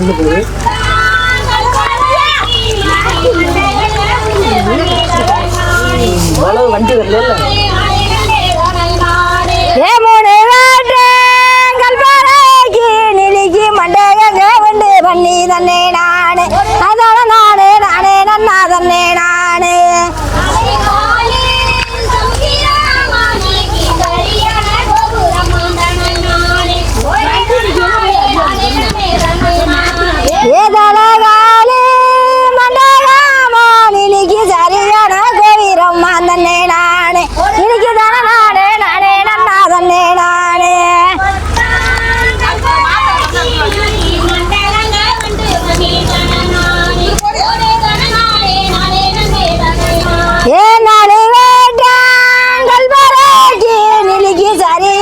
பறந்து போகுது அவ்வளவு வண்டி வரல ஏ அதான் জানি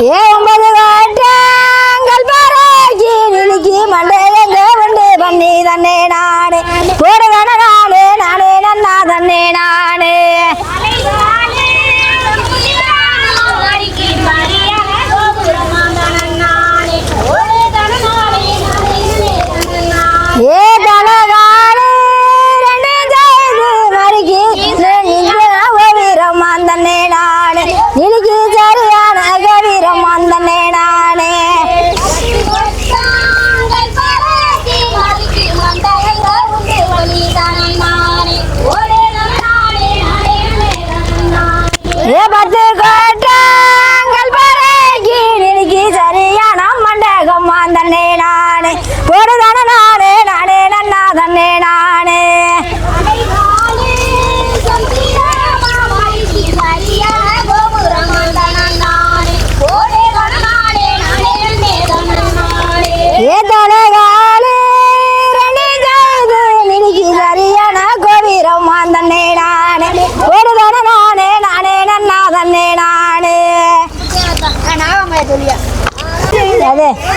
Yeah. அது ஏ